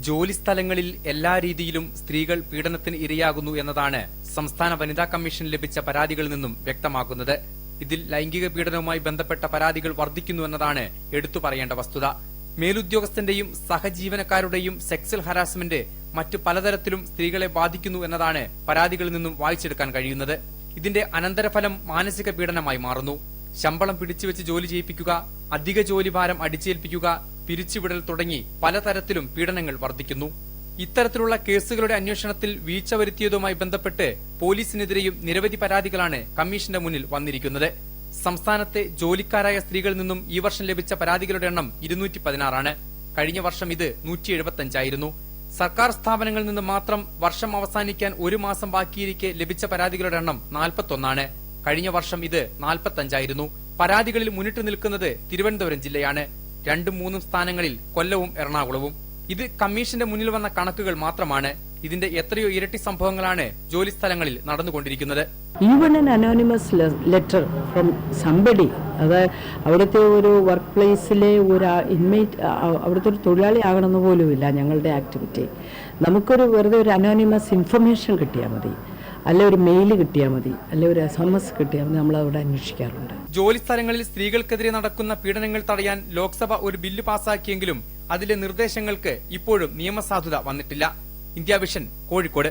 ജോലി സ്ഥലങ്ങളിൽ എല്ലാ രീതിയിലും സ്ത്രീകൾ പീഡനത്തിന് ഇരയാകുന്നു എന്നതാണ് സംസ്ഥാന വനിതാ കമ്മീഷൻ ലഭിച്ച പരാതികളിൽ നിന്നും വ്യക്തമാക്കുന്നത്. ഇതിൽ ലൈംഗിക പീഡനവുമായി ബന്ധപ്പെട്ട പരാതികൾ വർദ്ധിക്കുന്നു എന്നതാണ് എടുത്തു പറയേണ്ട വസ്തുത. മേലുദ്യോഗസ്ഥന്റെയും സഹജീവനക്കാരുടെയും സെക്സൽ ഹരാസ്മെന്റ് മറ്റു പലതരത്തിലും സ്ത്രീകളെ ബാധിക്കുന്നു എന്നതാണ് പരാതികളിൽ നിന്നും വായിച്ചെടുക്കാൻ കഴിയുന്നത്. ഇതിന്റെ അനന്തരഫലം മാനസിക പീഡനമായി മാറുന്നു. ശമ്പളം പിടിച്ചുവെച്ച് ജോലി ചെയ്യിപ്പിക്കുക അധിക ജോലിഭാരം അടിച്ചേൽപ്പിക്കുക പിരിച്ചുവിടൽ തുടങ്ങി പലതരത്തിലും പീഡനങ്ങൾ വർദ്ധിക്കുന്നു. ഇത്തരത്തിലുള്ള കേസുകളുടെ അന്വേഷണത്തിൽ വീഴ്ച വരുത്തിയതുമായി ബന്ധപ്പെട്ട് പോലീസിനെതിരെയും നിരവധി പരാതികളാണ് കമ്മീഷന്റെ മുന്നിൽ വന്നിരിക്കുന്നത്. സംസ്ഥാനത്തെ ജോലിക്കാരായ സ്ത്രീകളിൽ നിന്നും ഈ വർഷം ലഭിച്ച പരാതികളുടെ എണ്ണം ഇരുന്നൂറ്റി പതിനാറാണ് കഴിഞ്ഞ വർഷം ഇത് നൂറ്റി എഴുപത്തിയഞ്ചായിരുന്നു സർക്കാർ സ്ഥാപനങ്ങളിൽ നിന്ന് മാത്രം വർഷം അവസാനിക്കാൻ ഒരു മാസം ബാക്കിയിരിക്കെ ലഭിച്ച പരാതികളുടെ എണ്ണം നാൽപ്പത്തൊന്നാണ്. കഴിഞ്ഞ വർഷം ഇത് നാൽപ്പത്തഞ്ചായിരുന്നു. പരാതികളിൽ മുന്നിട്ട് നിൽക്കുന്നത് തിരുവനന്തപുരം ജില്ലയാണ്. രണ്ടും മൂന്നും സ്ഥാനങ്ങളിൽ കൊല്ലവും എറണാകുളവും. ഇത് കമ്മീഷന്റെ മുന്നിൽ വന്ന കണക്കുകൾ മാത്രമാണ്. ഇതിന്റെ എത്രയോ ഇരട്ടി സംഭവങ്ങളാണ് ജോലി സ്ഥലങ്ങളിൽ നടന്നുകൊണ്ടിരിക്കുന്നത്. Even an anonymous letter from somebody അത് അവിടുത്തെ ഒരു വർക്ക് പ്ലേസിലെ ഒരു ഇൻമേറ്റ് അവിടുത്തെ ഒരു തൊഴിലാളി ആകണമെന്ന് പോലുമില്ല ഞങ്ങളുടെ ആക്ടിവിറ്റി നമുക്കൊരു വെറുതെ ഒരു അനോണിമസ് ഇൻഫർമേഷൻ കിട്ടിയാൽ മതി. അല്ലെ ഒരു മെയിൽ കിട്ടിയാൽ മതി അല്ലെ ഒരു എസ് എം എസ് കിട്ടിയാൽ മതി നമ്മൾ അവിടെ അന്വേഷിക്കാറുണ്ട്. ജോലി സ്ഥലങ്ങളിൽ സ്ത്രീകൾക്കെതിരെ നടക്കുന്ന പീഡനങ്ങൾ തടയാൻ ലോക്സഭ ഒരു ബില്ല് പാസാക്കിയെങ്കിലും അതിലെ നിർദ്ദേശങ്ങൾക്ക് ഇപ്പോഴും നിയമസാധുത വന്നിട്ടില്ല. India vision Kozhikode.